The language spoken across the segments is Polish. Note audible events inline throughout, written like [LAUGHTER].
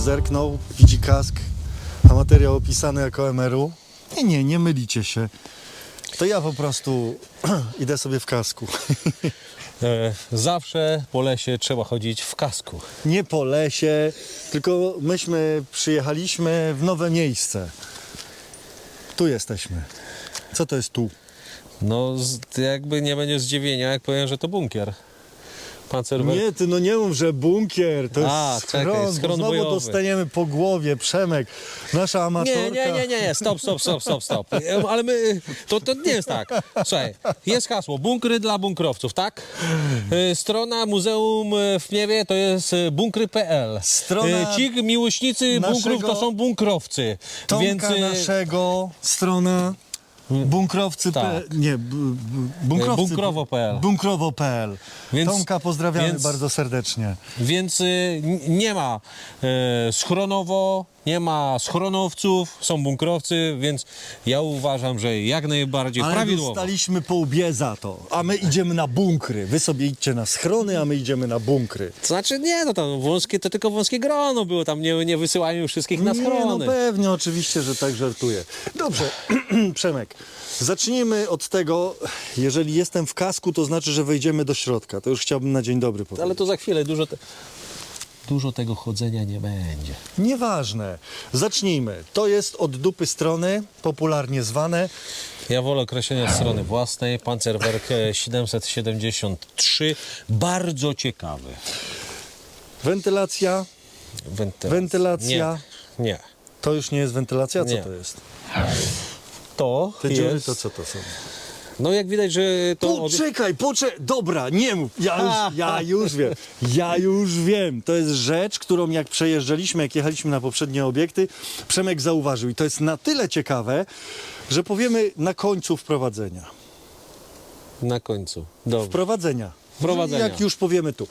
zerknął, widzi kask, a materiał opisany jako MRU. Nie, nie, nie mylicie się. To ja po prostu [CLEARS THROAT] idę sobie w kasku. [LAUGHS] E, zawsze po lesie trzeba chodzić w kasku. Nie po lesie, tylko myśmy przyjechaliśmy w nowe miejsce. Tu jesteśmy. Co to jest tu? No, jakby nie będzie zdziwienia, jak powiem, że to bunkier. Nie, ty no nie mów, że bunkier, to jest A, czekaj, schron, bo schron znowu bojowy. dostaniemy po głowie, Przemek, nasza amatorka. Nie, nie, nie, nie, nie, stop, stop, stop, stop, stop. [LAUGHS] Ale my, to, to nie jest tak. Słuchaj, jest hasło, bunkry dla bunkrowców, tak? E, Strona Muzeum w Pniewie to jest e, bunkry.pl. Strona E, Ci miłośnicy bunkrów to są bunkrowcy. Tomka Więc naszego, strona bunkrowcy. Tak. Nie, b, bunkrowcy. Bunkrowo.pl. Bunkrowo.pl. Więc- Tomka pozdrawiamy więc- bardzo serdecznie. Więc y, nie ma y, schronowo, nie ma schronowców, są bunkrowcy, więc ja uważam, że jak najbardziej Ale prawidłowo. dostaliśmy po łbie za to, a my idziemy na bunkry. Wy sobie idźcie na schrony, a my idziemy na bunkry. To znaczy nie, no tam wąskie, to tylko wąskie grono było, tam nie, nie wysyłają wszystkich na Nie, no schrony. pewnie, oczywiście, że tak żartuję. Dobrze, [CLEARS THROAT] Przemek, zacznijmy od tego, jeżeli jestem w kasku, to znaczy, że wejdziemy do środka. To już chciałbym na dzień dobry powiedzieć. Ale to za chwilę, dużo, te, dużo tego chodzenia nie będzie. Nieważne. Zacznijmy. To jest od dupy strony, popularnie zwane. Ja wolę określenia strony własnej, Panzerwerk e, 773, bardzo ciekawy. Wentylacja. Wentylacja. Wentylacja. Nie, nie. To już nie jest wentylacja, co Nie. to jest? To Te jest... dziury to co to są? No jak widać, że to... Poczekaj, poczekaj, dobra, nie mów, ja już, [LAUGHS] ja już wiem, ja już wiem. To jest rzecz, którą jak przejeżdżaliśmy, jak jechaliśmy na poprzednie obiekty, Przemek zauważył i to jest na tyle ciekawe, że powiemy na końcu wprowadzenia. Na końcu. Dobrze. Wprowadzenia. Wprowadzenia. Jak już powiemy tu.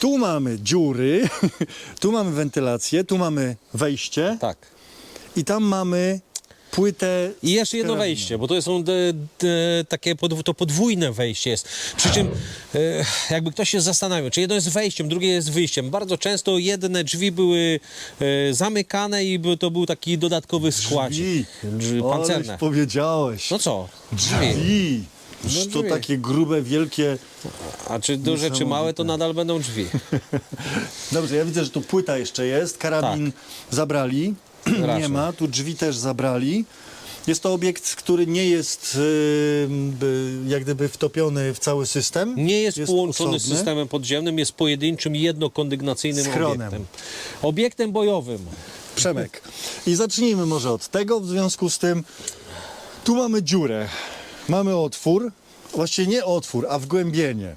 Tu mamy dziury, [LAUGHS] tu mamy wentylację, tu mamy wejście Tak. i tam mamy płytę. I jeszcze jedno karabinu. wejście, bo to są de, de, takie podw, to podwójne wejście jest. Przy czym e, jakby ktoś się zastanawiał, czy jedno jest wejściem, drugie jest wyjściem. Bardzo często jedne drzwi były e, zamykane i by, to był taki dodatkowy składzik. Drzwi. Drzwi pancerne. powiedziałeś. No co? Drzwi. Drzwi. No Że to drzwi. takie grube, wielkie. A czy duże, czy małe, to nadal będą drzwi. [LAUGHS] Dobrze, ja widzę, że tu płyta jeszcze jest. Karabin zabrali. [CLEARS THROAT] nie ma. Tu drzwi też zabrali. Jest to obiekt, który nie jest y, by, jak gdyby wtopiony w cały system. Nie jest, połączony osobny. z systemem podziemnym, jest pojedynczym, jednokondygnacyjnym Schronem. obiektem. Obiektem bojowym. Przemek. I zacznijmy może od tego. W związku z tym, tu mamy dziurę. Mamy otwór. Właściwie nie otwór, a wgłębienie.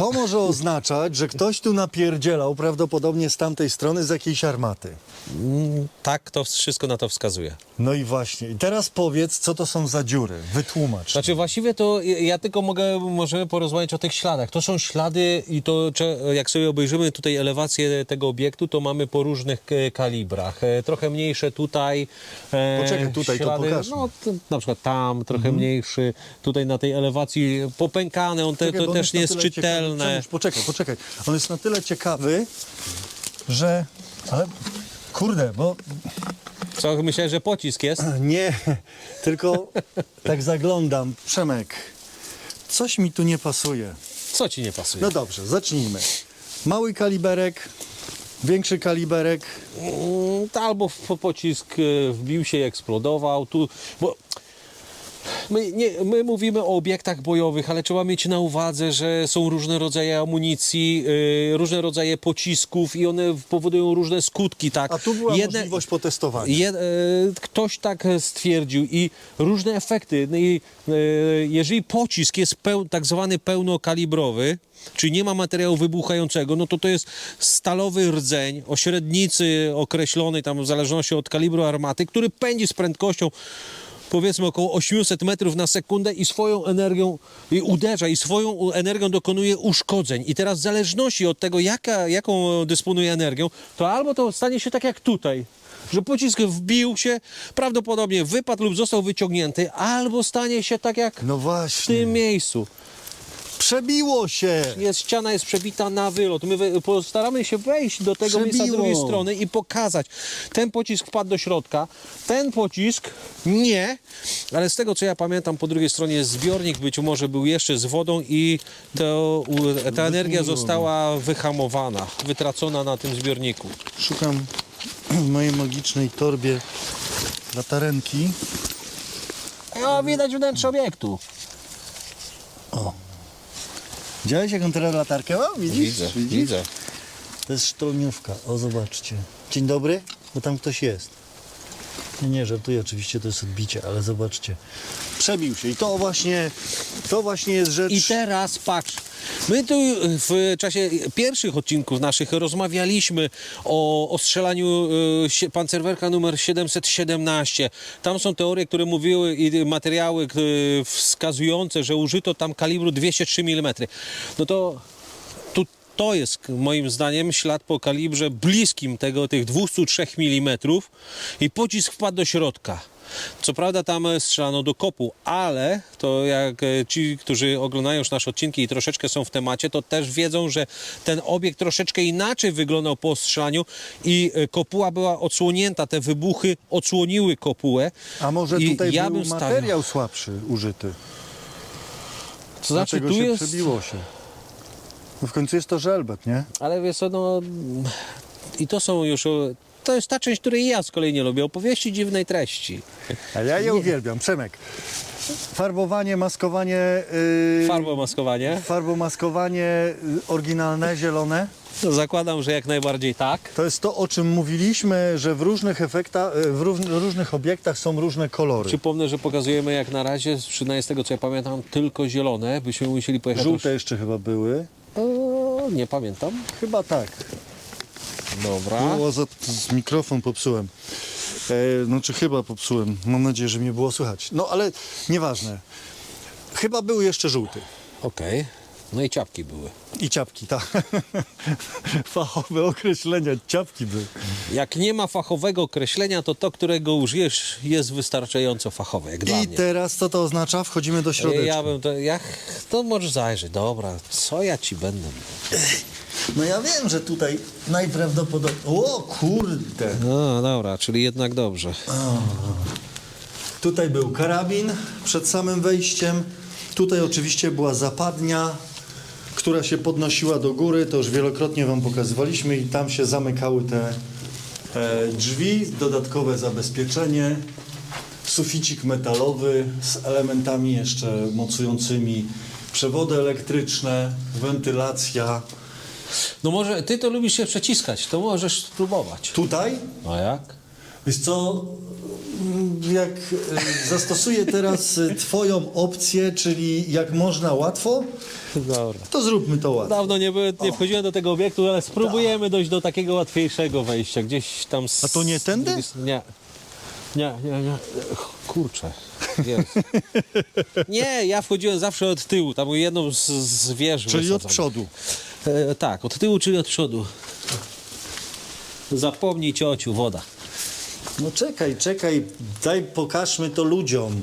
To może oznaczać, że ktoś tu napierdzielał prawdopodobnie z tamtej strony z jakiejś armaty. Mm, Tak, to wszystko na to wskazuje. No i właśnie. I teraz powiedz, co to są za dziury. Wytłumacz. Znaczy właściwie to ja tylko mogę, możemy porozmawiać o tych śladach. To są ślady i to cze- jak sobie obejrzymy tutaj elewację tego obiektu, to mamy po różnych e, kalibrach. E, Trochę mniejsze tutaj. e, Poczekaj, tutaj to pokażmy. No t- na przykład tam trochę mniejszy, tutaj na tej elewacji popękany, on te, Czekaj, to bo on też nie jest tyle ciekawy. Poczekaj, poczekaj. On jest na tyle ciekawy, że... Ale kurde, bo Co, myślałeś, że pocisk jest? [CLEARS THROAT] nie, tylko tak zaglądam. Przemek, coś mi tu nie pasuje. Co ci nie pasuje? No dobrze, zacznijmy. Mały kaliberek, większy kaliberek. Mm, albo pocisk e, wbił się i eksplodował. Tu, bo my, nie, my mówimy o obiektach bojowych, ale trzeba mieć na uwadze, że są różne rodzaje amunicji, e, różne rodzaje pocisków i one powodują różne skutki. Tak? A tu była Jedne- możliwość potestowania. Je, e, ktoś tak stwierdził i różne efekty. No i, e, jeżeli pocisk jest peł, tak zwany pełnokalibrowy, czyli nie ma materiału wybuchającego, no to to jest stalowy rdzeń o średnicy określonej tam w zależności od kalibru armaty, który pędzi z prędkością powiedzmy około 800 metrów na sekundę i swoją energią i uderza i swoją energią dokonuje uszkodzeń. I teraz w zależności od tego, jaka, jaką dysponuje energią, to albo to stanie się tak jak tutaj, że pocisk wbił się, prawdopodobnie wypadł lub został wyciągnięty, albo stanie się tak jak No w tym miejscu. Przebiło się! jest, ściana jest przebita na wylot. My we, postaramy się wejść do tego miejsca z Przebiło. drugiej strony i pokazać. Ten pocisk wpadł do środka, ten pocisk nie, ale z tego co ja pamiętam, po drugiej stronie jest zbiornik, być może był jeszcze z wodą i to, u- ta energia została wyhamowana, wytracona na tym zbiorniku. Szukam w mojej magicznej torbie latarenki. O, widać wnętrze obiektu. Widziałeś jak on teraz latarkę ma? Widzisz? Widzisz? widzę. To jest sztolniówka. O, zobaczcie. Dzień dobry, bo tam ktoś jest. Nie, nie, żartuję, oczywiście to jest odbicie, ale zobaczcie. Przebił się i to właśnie, to właśnie jest rzecz... I teraz patrz. My tu w czasie pierwszych odcinków naszych rozmawialiśmy o, o strzelaniu e, pancerwerka numer 717. Tam są teorie, które mówiły i materiały e, wskazujące, że użyto tam kalibru 203 mm. No to to jest moim zdaniem ślad po kalibrze bliskim tego, tych 203 mm i pocisk wpadł do środka. Co prawda tam strzelano do kopu, ale to jak e, ci, którzy oglądają już nasze odcinki i troszeczkę są w temacie, to też wiedzą, że ten obiekt troszeczkę inaczej wyglądał po strzelaniu i e, kopuła była odsłonięta, te wybuchy odsłoniły kopułę. A może tutaj ja był bym stawiał- materiał słabszy użyty? To znaczy tu się jest... przebiło się. No w końcu jest to żelbet, nie? Ale wiesz co, no i to są już, to jest ta część, której ja z kolei nie lubię, opowieści dziwnej treści. A ja je uwielbiam. Przemek. Farbowanie, maskowanie... Yy, Farbomaskowanie? Farbomaskowanie y, oryginalne, zielone. No, zakładam, że jak najbardziej tak. To jest to, o czym mówiliśmy, że w różnych efektach, y, w róż- różnych obiektach są różne kolory. Przypomnę, że pokazujemy jak na razie, przynajmniej z tego co ja pamiętam, tylko zielone. Byśmy musieli pojechać... Żółte jeszcze chyba były. Nie pamiętam. Chyba tak. Dobra. Było za, z mikrofon popsułem. E, znaczy chyba popsułem. Mam nadzieję, że mnie było słychać. No ale nieważne. Chyba był jeszcze żółty. Okej. No i ciapki były. I ciapki, tak. [LAUGHS] Fachowe określenia, ciapki były. Jak nie ma fachowego określenia, to to, którego użyjesz, jest wystarczająco fachowe, jak dla I mnie. teraz co to oznacza? Wchodzimy do środeczka. Ja bym to, jak, to możesz zajrzeć, dobra, co ja ci będę No ja wiem, że tutaj najprawdopodobniej... O kurde! No dobra, czyli jednak dobrze. Tutaj był karabin przed samym wejściem. Tutaj oczywiście była zapadnia, która się podnosiła do góry. To już wielokrotnie Wam pokazywaliśmy i tam się zamykały te drzwi, dodatkowe zabezpieczenie, suficik metalowy z elementami jeszcze mocującymi przewody elektryczne, wentylacja. No może ty to lubisz się przeciskać, to możesz spróbować. Tutaj A jak? Wiesz co, jak e, zastosuję teraz e, Twoją opcję, czyli jak można łatwo, Dobra. to zróbmy to łatwo. Dawno nie, byłem, nie wchodziłem do tego obiektu, ale spróbujemy dojść do takiego łatwiejszego wejścia. Gdzieś tam. z- A to nie tędy? Nie. Nie, nie, nie. Kurczę. Jest. [LAUGHS] Nie, ja wchodziłem zawsze od tyłu, tam jedną z, z wież Czyli od przodu. E, tak, od tyłu, czyli od przodu. Zapomnij ciociu, woda. No czekaj, czekaj, daj pokażmy to ludziom,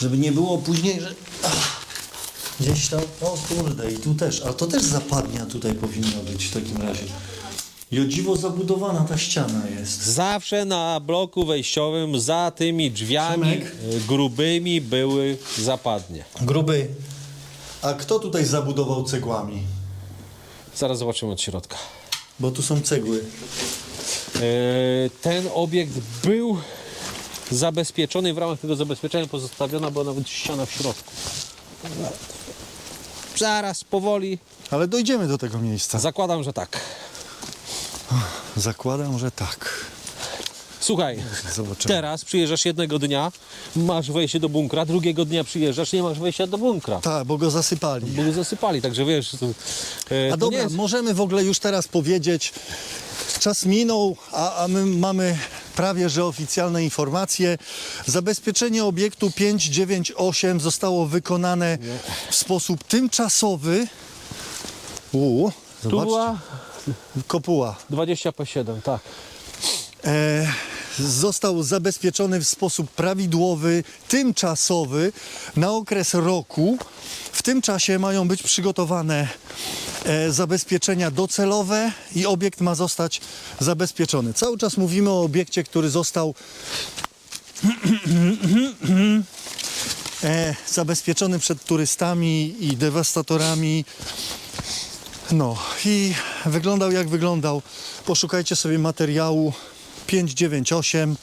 żeby nie było później, że ach, gdzieś tam, o kurde, i tu też, ale to też zapadnia tutaj powinna być w takim razie. I o dziwo zabudowana ta ściana jest. Zawsze na bloku wejściowym za tymi drzwiami e, grubymi były zapadnie. Gruby, a kto tutaj zabudował cegłami? Zaraz zobaczymy od środka. Bo tu są cegły. E, Ten obiekt był zabezpieczony, w ramach tego zabezpieczenia pozostawiona była nawet ściana w środku. Zaraz, powoli. Ale dojdziemy do tego miejsca. Zakładam, że tak. Zakładam, że tak. Słuchaj, Zobaczymy. teraz przyjeżdżasz jednego dnia, masz wejście do bunkra, drugiego dnia przyjeżdżasz, nie masz wejścia do bunkra. Tak, bo go zasypali. Bo go zasypali, także wiesz. To, e, A dobra, jest, możemy w ogóle już teraz powiedzieć, czas minął, a, a my mamy prawie że oficjalne informacje. Zabezpieczenie obiektu 598 zostało wykonane w sposób tymczasowy. U, tu była kopuła. 20 po 7, tak. E, został zabezpieczony w sposób prawidłowy, tymczasowy na okres roku. W tym czasie mają być przygotowane e, zabezpieczenia docelowe i obiekt ma zostać zabezpieczony. Cały czas mówimy o obiekcie, który został e, zabezpieczony przed turystami i dewastatorami. No i wyglądał jak wyglądał. Poszukajcie sobie materiału 598,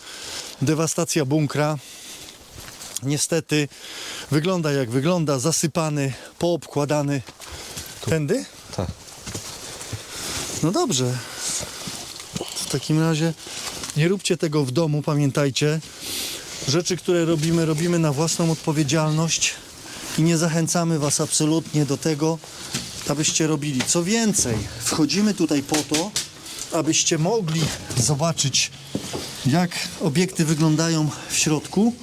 dewastacja bunkra. Niestety wygląda jak wygląda, zasypany, poobkładany. Tędy? Tak. No dobrze. W takim razie nie róbcie tego w domu, pamiętajcie. Rzeczy, które robimy, robimy na własną odpowiedzialność i nie zachęcamy Was absolutnie do tego, abyście robili. Co więcej, wchodzimy tutaj po to, abyście mogli zobaczyć, jak obiekty wyglądają w środku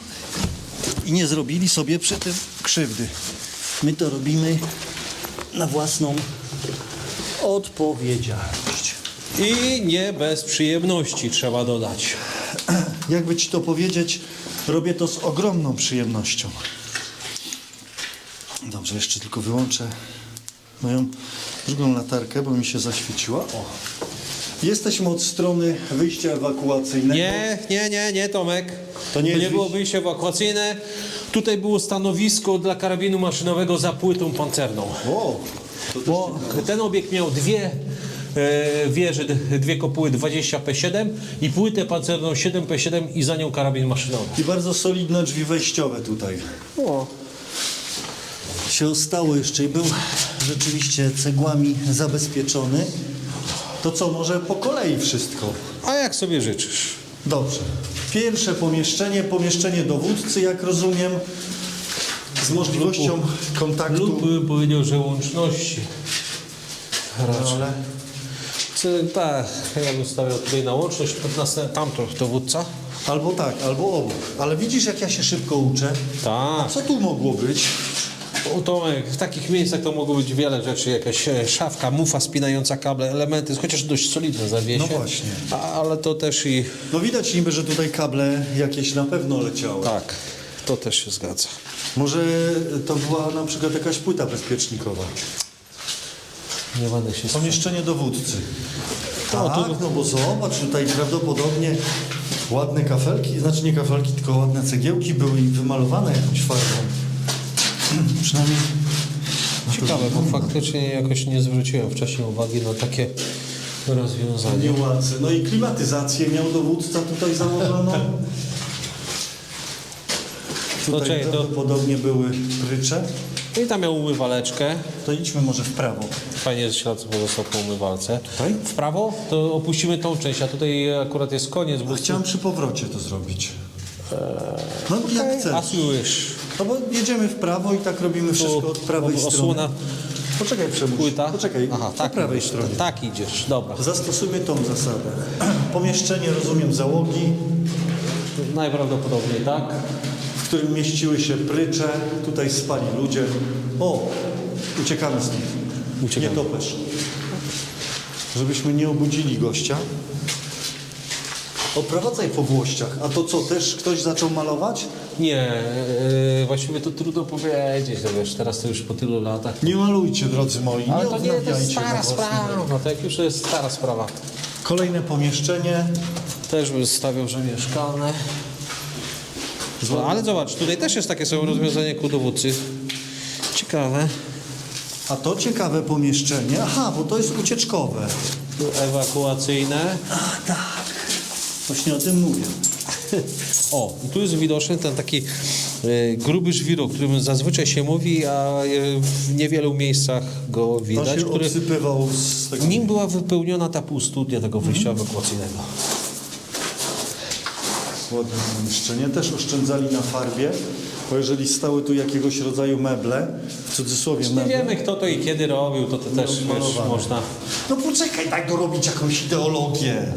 i nie zrobili sobie przy tym krzywdy. My to robimy na własną odpowiedzialność. I nie bez przyjemności trzeba dodać. [CLEARS THROAT] Jakby ci to powiedzieć, robię to z ogromną przyjemnością. Dobrze, jeszcze tylko wyłączę moją drugą latarkę, bo mi się zaświeciła. O. Jesteśmy od strony wyjścia ewakuacyjnego. Nie, nie, nie, nie, Tomek. To nie To nie było wyjście- ewakuacyjne. Tutaj było stanowisko dla karabinu maszynowego za płytą pancerną. O, Bo ten obiekt miał dwie e, wieże, dwie kopuły 20P7 i płytę pancerną 7P7 i za nią karabin maszynowy. I bardzo solidne drzwi wejściowe tutaj. O. Się ostało jeszcze i był rzeczywiście cegłami zabezpieczony. To co, może po kolei wszystko? A jak sobie życzysz? Dobrze. Pierwsze pomieszczenie, pomieszczenie dowódcy, jak rozumiem, z możliwością kontaktu. Lub bym powiedział, że łączności. Raczej. Ale Czy- Tak, ja bym stawiał tutaj na łączność, tamto dowódca. albo tak, albo obok. Ale widzisz, jak ja się szybko uczę? Tak. Co tu mogło być? O, Tomek, w takich miejscach to mogło być wiele rzeczy, jakaś e, szafka, mufa spinająca kable, elementy, chociaż dość solidne zawiesie. No właśnie. A, ale to też i No widać niby, że tutaj kable jakieś na pewno leciały. tak, to też się zgadza. Może to była na przykład jakaś płyta bezpiecznikowa. Nie będę się Pomieszczenie dowódcy. No, Tak, to- no bo zobacz, tutaj prawdopodobnie ładne kafelki, znaczy nie kafelki, tylko ładne cegiełki były i wymalowane jakąś farbą. Przynajmniej Ciekawe, bo faktycznie jakoś nie zwróciłem wcześniej uwagi na takie rozwiązanie. No i klimatyzację miał dowódca tutaj założoną. [LAUGHS] Tutaj czekaj, to- prawdopodobnie były prycze. I tam miał umywaleczkę. To idźmy może w prawo. Fajnie, że ślad pozostał po umywalce. Tutaj? W prawo to opuścimy tą część, a tutaj akurat jest koniec, bo... Chciałem przy powrocie to zrobić. No jak chcesz. As you wish. No bo jedziemy w prawo i tak robimy wszystko od prawej o- strony. osłona, Poczekaj Przemuś. płyta. Poczekaj, Aha, po tak, prawej stronie. Tak idziesz, dobra. Zastosujmy tą zasadę. [CLEARS THROAT] Pomieszczenie, rozumiem, załogi, Najprawdopodobniej tak. w którym mieściły się prycze. Tutaj spali ludzie. O, uciekamy stąd. Uciekamy. Nie topesz. Żebyśmy nie obudzili gościa. Oprowadzaj po włościach. A to co, też ktoś zaczął malować? Nie, yy, właściwie to trudno powiedzieć, no wiesz, teraz to już po tylu latach. Nie malujcie, drodzy moi. Ale nie to nie, to jest odnawiajcie na stara własny sprawa. No to jak już jest stara sprawa. Kolejne pomieszczenie. Też bym stawiał, że mieszkalne. No, ale zobacz, tutaj też jest takie samo rozwiązanie ku dowódcy. Ciekawe. A to ciekawe pomieszczenie. Aha, bo to jest ucieczkowe. Tu ewakuacyjne. A tak. Właśnie o tym mówię. [LAUGHS] O, i tu jest widoczny ten taki e, gruby żwir, o którym zazwyczaj się mówi, a e, w niewielu miejscach go widać, się który z tego. nim była wypełniona ta półstudnia tego wyjścia ewakuacyjnego. Ładne pomieszczenie. Też oszczędzali na farbie, bo jeżeli stały tu jakiegoś rodzaju meble, w cudzysłowie Nie meble, wiemy kto to i kiedy robił, to, to też wiesz, można... no poczekaj, tak dorobić jakąś ideologię,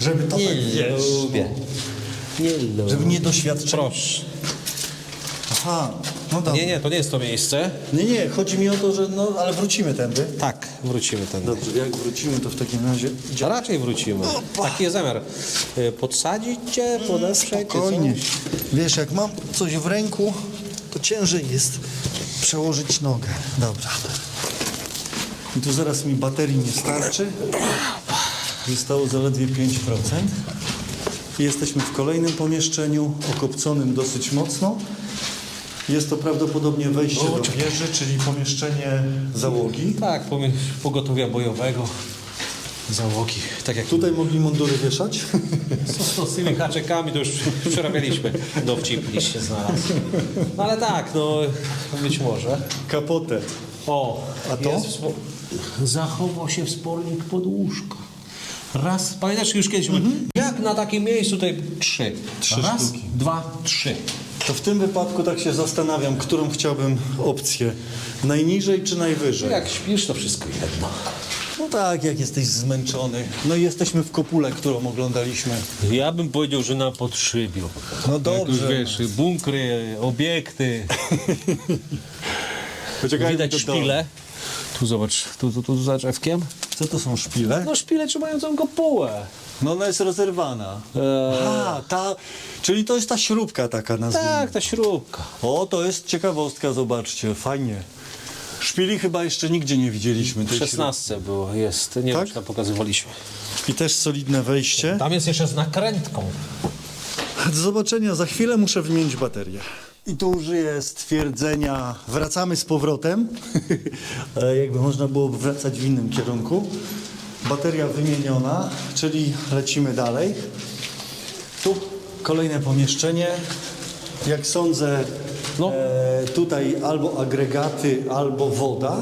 żeby to Nie tak, wiesz, lubię. Nie lubię. żeby nie doświadczyć. Proszę. Aha, No dobra. Nie, nie, to nie jest to miejsce. Nie, nie, chodzi mi o to, że no, ale wrócimy tędy. Tak, wrócimy ten. Dobrze, jak wrócimy, to w takim razie... A raczej wrócimy. Taki jest zamiar. Y, Podsadzić cię, podeprzeć, czy co? Spokojnie. Wiesz, jak mam coś w ręku, to ciężej jest przełożyć nogę. Dobra. I tu zaraz mi baterii nie starczy. Zostało zaledwie 5%. I jesteśmy w kolejnym pomieszczeniu, okopconym dosyć mocno. Jest to prawdopodobnie wejście do wieży, czyli pomieszczenie załogi. Tak, pomie- pogotowia bojowego, załogi. Tak jak Tutaj mogli mundury wieszać. [LAUGHS] z tymi haczekami to już [LAUGHS] przerabialiśmy. Dowcip gdzieś się znalazł. No ale tak, no być może. Kapotę. O, A to? Jest wspo- Zachował się wspornik pod łóżko. Raz, pamiętasz już kiedyś, jak na takim miejscu tutaj trzy. Mhm. Trzy Raz, sztuki. dwa, trzy. To w tym wypadku tak się zastanawiam, którą chciałbym opcję. Najniżej czy najwyżej? Jak śpisz, to wszystko jedno. No tak, jak jesteś zmęczony. No i jesteśmy w kopule, którą oglądaliśmy. Ja bym powiedział, że na podszybiu. No dobrze. Jak już wiesz, bunkry, obiekty, [LAUGHS] widać szpile. Tu zobacz, tu, tu, tu za drzewkiem. Co to są szpile? No szpile trzymającą kopułę. No ona jest rozerwana. Eee. A, ta, czyli to jest ta śrubka taka nazwijmy. Tak, ta śrubka. O, to jest ciekawostka, zobaczcie, fajnie. Szpili chyba jeszcze nigdzie nie widzieliśmy. W tej 16 było, jest. Nie Tak? wiem, czy tam pokazywaliśmy. I też solidne wejście. Tam jest jeszcze z nakrętką. Do zobaczenia, za chwilę muszę wymienić baterię. I tu użyję stwierdzenia, wracamy z powrotem. [LAUGHS] E, Jakby można było wracać w innym kierunku. Bateria wymieniona, czyli lecimy dalej. Tu kolejne pomieszczenie. Jak sądzę, No. e, tutaj albo agregaty, albo woda.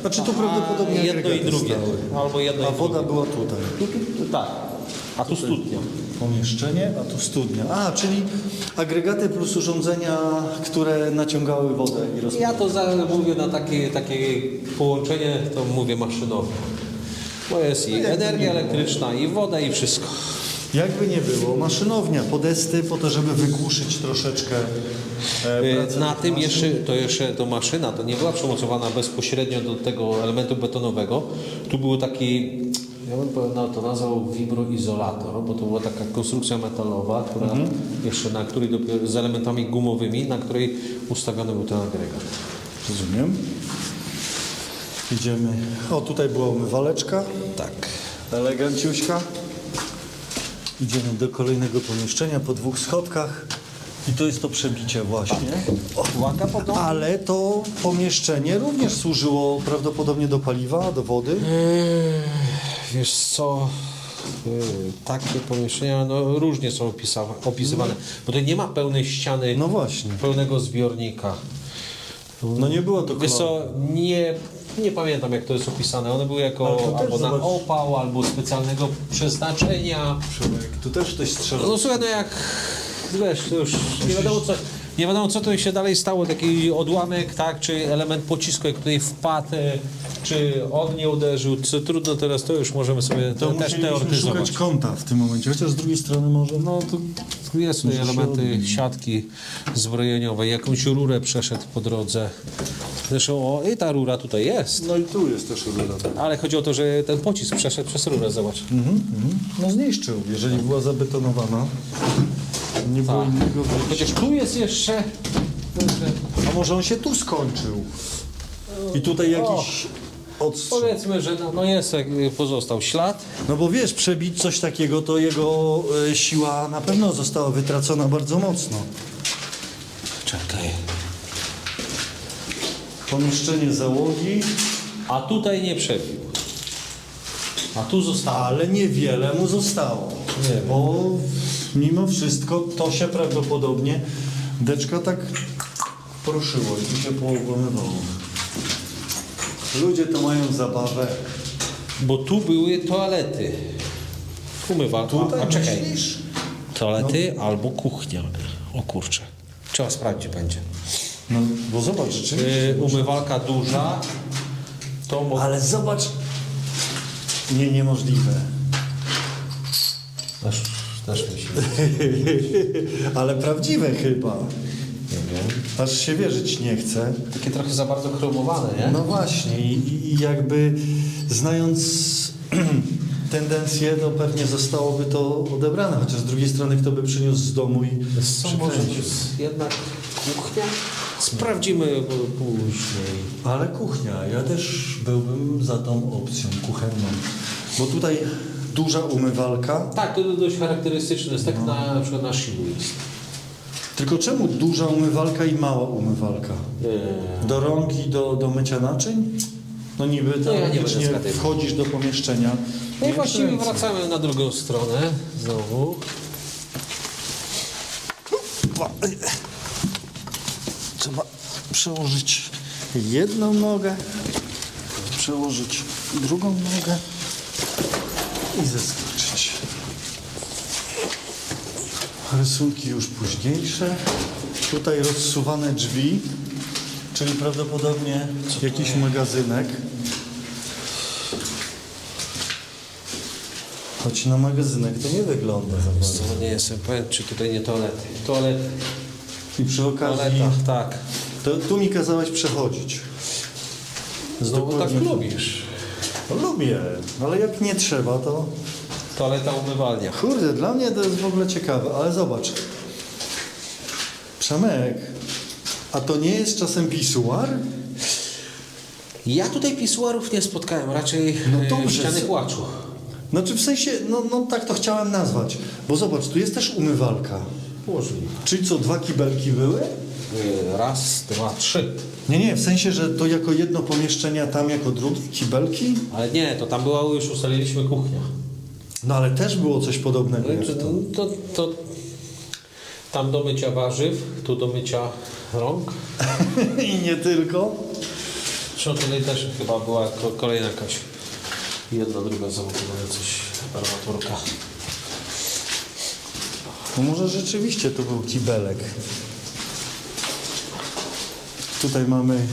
Znaczy tu prawdopodobnie jedno i drugie. stały. Albo jedno A i woda drugie. była tutaj. Tu, tu, tu, tak. A tu studnia. Pomieszczenie, a tu studnia. A, czyli agregaty plus urządzenia, które naciągały wodę i roz... Ja to za, mówię na takie, takie połączenie, to mówię maszynowe. Bo jest i energia elektryczna, i woda, i wszystko. Jakby nie było, maszynownia, podesty po to, żeby wygłuszyć troszeczkę e, pracę Na tych tym maszyn. jeszcze, to jeszcze to maszyna, to nie była przymocowana bezpośrednio do tego elementu betonowego. Tu był taki, ja bym powiedział, to nazwał vibroizolator, bo to była taka konstrukcja metalowa, która jeszcze na której dopiero z elementami gumowymi, na której ustawiony był ten agregat. Rozumiem. Idziemy. O, tutaj była umywaleczka, Tak. eleganciuśka. Idziemy do kolejnego pomieszczenia po dwóch schodkach. I to jest to przebicie właśnie. Łaka podobna? Ale to pomieszczenie również służyło prawdopodobnie do paliwa, do wody. Wiesz co, yy, takie pomieszczenia no, różnie są opisywane, bo tutaj nie ma pełnej ściany, No właśnie. pełnego zbiornika. No nie było to Wiesz co, nie, nie pamiętam jak to jest opisane. One były jako albo na zobacz. opał, albo specjalnego przeznaczenia. Tu też ktoś strzelał. No słuchaj, no jak wiesz, to już nie wiadomo co, nie wiadomo co tu się dalej stało, taki odłamek, tak, czy element pocisku, jak tutaj wpadł, e, czy on nie uderzył, co trudno teraz, to już możemy sobie To to też teoretyzować. szukać kąta w tym momencie, chociaż z drugiej strony może. No tu jest tutaj elementy odbić. siatki zbrojeniowej, jakąś rurę przeszedł po drodze. Zresztą o, i ta rura tutaj jest. No i tu jest też rura. Ale chodzi o to, że ten pocisk przeszedł przez rurę, zobacz. No zniszczył, jeżeli była zabetonowana. Nie było Tak. innego wyjścia. Chociaż tu jest jeszcze... A może on się tu skończył? I tutaj jakiś odstrzał. Powiedzmy, że no, no jest, jak pozostał ślad. No bo wiesz, przebić coś takiego, to jego e, siła na pewno została wytracona bardzo mocno. Czekaj. Pomieszczenie załogi, A tutaj nie przebił. A tu zostało. ale niewiele mu zostało. Nie. Bo mimo wszystko to się prawdopodobnie deczka tak poruszyło i tu się połamywało. Ludzie to mają zabawę. Bo tu były toalety. Umywalka. Tutaj a, a czekaj. myślisz? Toalety albo kuchnia. O kurczę. Trzeba sprawdzić będzie. No, bo zobacz, rzeczywiście. Yy, umywalka duża. To mo- Ale zobacz. Nie, niemożliwe. Też, też myślę. [LAUGHS] Ale prawdziwe chyba. Nie wiem. Aż się wierzyć nie chce. Takie trochę za bardzo chromowane, nie? No właśnie i, i- jakby znając [CLEARS THROAT] tendencję, to pewnie zostałoby to odebrane, chociaż z drugiej strony kto by przyniósł z domu i Co może przykręcił. jest jednak kuchnia? Sprawdzimy później. Ale kuchnia, ja też byłbym za tą opcją kuchenną, bo tutaj duża umywalka, Tak, to dość charakterystyczne jest, tak na, na przykład na siłu jest. tylko czemu duża umywalka i mała umywalka? Eee, Do rąk i do, do mycia naczyń? No niby No ja nie wchodzisz do pomieszczenia. No i właściwie ręce. wracamy na drugą stronę znowu. Trzeba przełożyć jedną nogę, przełożyć drugą nogę i zeskoczyć. Rysunki już późniejsze. Tutaj rozsuwane drzwi, czyli prawdopodobnie jakiś magazynek. Choć na magazynek to nie wygląda za bardzo. Co nie jestem pewien, czy tutaj nie toalety. Toalety. I przy okazji, Toaleta, tak. to, tu mi kazałeś przechodzić. Znowu tak lubisz. Lubię, ale jak nie trzeba, to Toaleta, umywalnia. kurde, dla mnie to jest w ogóle ciekawe, ale zobacz. Przemek, a to nie jest czasem pisuar? Ja tutaj pisuarów nie spotkałem, raczej No no dobrze, ściany płaczu. Znaczy w sensie, no, no tak to chciałem nazwać, bo zobacz, tu jest też umywalka. Możliwe. Czyli co, dwa kibelki były? Y, Raz, dwa, trzy. Nie, nie, w sensie, że to jako jedno pomieszczenie, a tam jako drugie kibelki? Ale nie, to tam była już ustaliliśmy kuchnia. No ale też było coś podobnego No to, to. to, tam do mycia warzyw, tu do mycia rąk. [LAUGHS] I nie tylko. Zresztą tutaj też chyba była ko- kolejna jakaś jedna, druga zamontowana coś armaturka. No może rzeczywiście to był kibelek. Tutaj mamy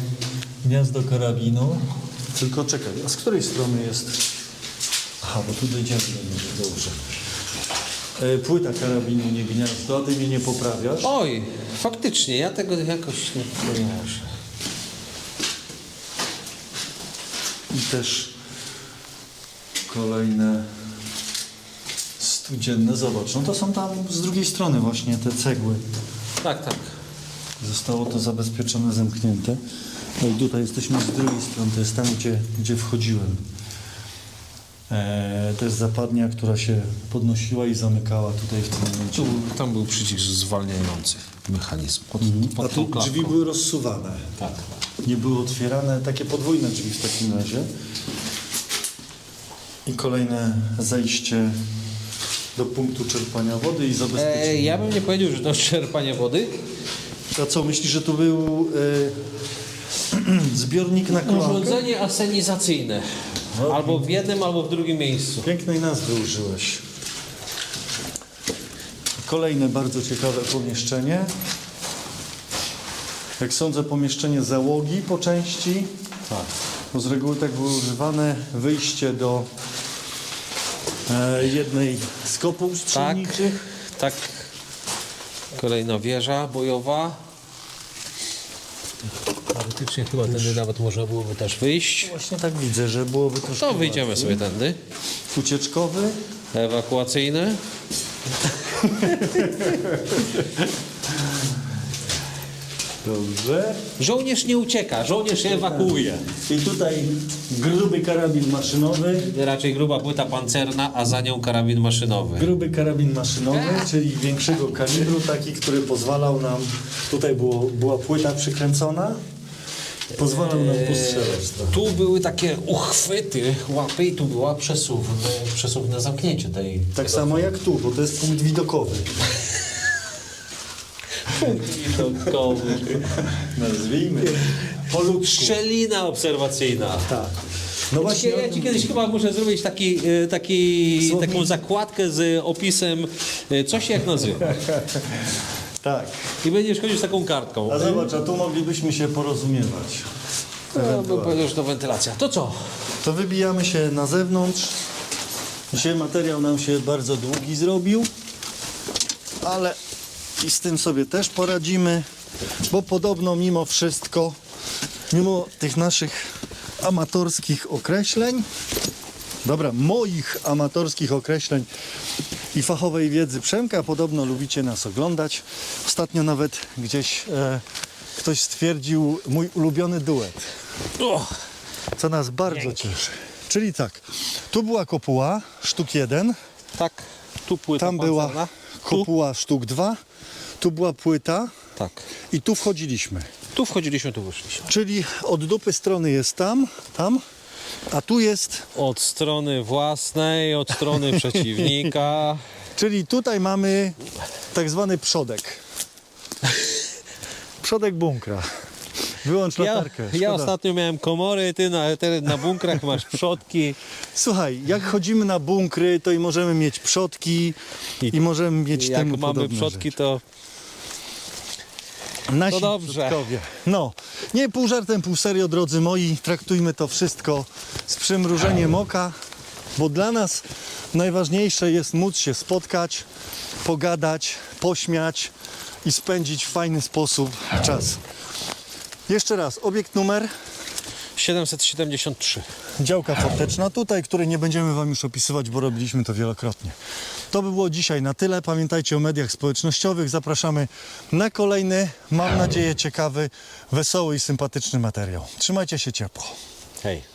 gniazdo karabinu. Tylko czekaj, a z której strony jest? Aha, bo tu dojdziemy do niego, dobrze. E, Płyta karabinu, nie gniazdo, a ty mnie nie poprawiasz. Oj, faktycznie, ja tego jakoś nie kojarzę. I też kolejne studzienne. Zobacz, no to są tam z drugiej strony właśnie te cegły. Tak, tak. Zostało to zabezpieczone, zamknięte. No i tutaj jesteśmy z drugiej strony, to jest tam, gdzie, gdzie wchodziłem. Eee, to jest zapadnia, która się podnosiła i zamykała tutaj w tym momencie. Tu, tam był przycisk zwalniający mechanizm. Pod, A pod tu tą drzwi były rozsuwane. Tak. Nie były otwierane, takie podwójne drzwi w takim razie. I kolejne zejście do punktu czerpania wody i zabezpieczenia. E, ja bym nie powiedział, że to czerpanie wody. A co, myślisz, że tu był e, [CLEARS THROAT] zbiornik na kloakę? Urządzenie asenizacyjne. Albo w jednym, albo w drugim miejscu. Pięknej nazwy użyłeś. Kolejne bardzo ciekawe pomieszczenie. Jak sądzę, pomieszczenie załogi po części. Tak. Bo z reguły tak były używane. Wyjście do e, jednej z kopuł strzelniczych. tak. Kolejna wieża bojowa. Teoretycznie chyba tędy nawet można byłoby też wyjść. Właśnie tak widzę, że byłoby troszkę To wyjdziemy łatwiej. sobie tędy. Ucieczkowy. Ewakuacyjny. [LAUGHS] Dobrze. Żołnierz nie ucieka, żołnierz się ewakuuje. I tutaj gruby karabin maszynowy. Raczej gruba płyta pancerna, a za nią karabin maszynowy. Gruby karabin maszynowy, czyli większego kalibru, taki, który pozwalał nam, tutaj było, była płyta przykręcona, pozwalał nam postrzelać trochę. Tu były takie uchwyty, łapy i tu była przesuwne, przesuwne zamknięcie tej... Tak samo jak tu, bo to jest punkt widokowy. Widokowy. Nazwijmy. Obserwacyjna. Tak. No właśnie, Ja, ja ci kiedyś chyba muszę zrobić taki, e, taki, Słownik. taką zakładkę z opisem, e, co się jak nazywa. [LAUGHS] tak. I będziesz chodził z taką kartką. A zobacz, a tu moglibyśmy się porozumiewać. No, bym powiedział, że to wentylacja. To co? To wybijamy się na zewnątrz. Dzisiaj materiał nam się bardzo długi zrobił, ale i z tym sobie też poradzimy. bo podobno mimo wszystko, mimo tych naszych amatorskich określeń, dobra, moich amatorskich określeń i fachowej wiedzy Przemka, podobno lubicie nas oglądać. Ostatnio nawet gdzieś e, ktoś stwierdził mój ulubiony duet, O, co nas bardzo cieszy. Czyli tak, tu była kopuła, sztuk jeden, tak, tu płyta tam była pancerna. Kopuła sztuk dwa, tu była płyta tak. i tu wchodziliśmy. Tu wchodziliśmy, tu wyszliśmy. Czyli od dupy strony jest tam, tam, a tu jest, Od strony własnej, od strony [LAUGHS] przeciwnika. czyli tutaj mamy tak zwany przodek. [LAUGHS] Przodek bunkra. Wyłącz Ja, latarkę. ja szkoda. ostatnio miałem komory, ty na, ty na bunkrach masz przodki. Słuchaj, jak chodzimy na bunkry, to i możemy mieć przodki i, możemy mieć Jak temu mamy przodki, rzeczy. to Nasi To dobrze. przodkowie. No, nie pół żartem, pół serio, drodzy moi, traktujmy to wszystko z przymrużeniem oka, bo dla nas najważniejsze jest móc się spotkać, pogadać, pośmiać i spędzić w fajny sposób czas. Jeszcze raz, obiekt numer 773. działka forteczna tutaj, której nie będziemy Wam już opisywać, bo robiliśmy to wielokrotnie. To by było dzisiaj na tyle. Pamiętajcie o mediach społecznościowych. Zapraszamy na kolejny, mam nadzieję, ciekawy, wesoły i sympatyczny materiał. Trzymajcie się ciepło. Hej.